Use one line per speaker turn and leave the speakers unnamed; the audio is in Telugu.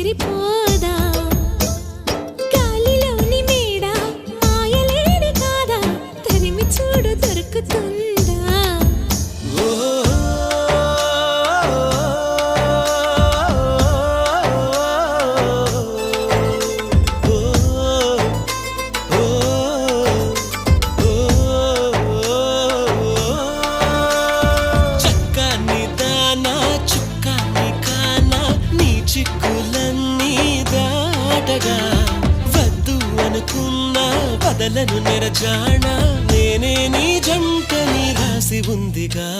ఎగిరిపోదా గాలిలోని కాదా? తరిమి చూడు దొరుకుతుంది.
వెతకగా వద్దు అనుకున్నా వదలను నిరజాణ నేనే నీ జంట నీ రాసి ఉందిగా.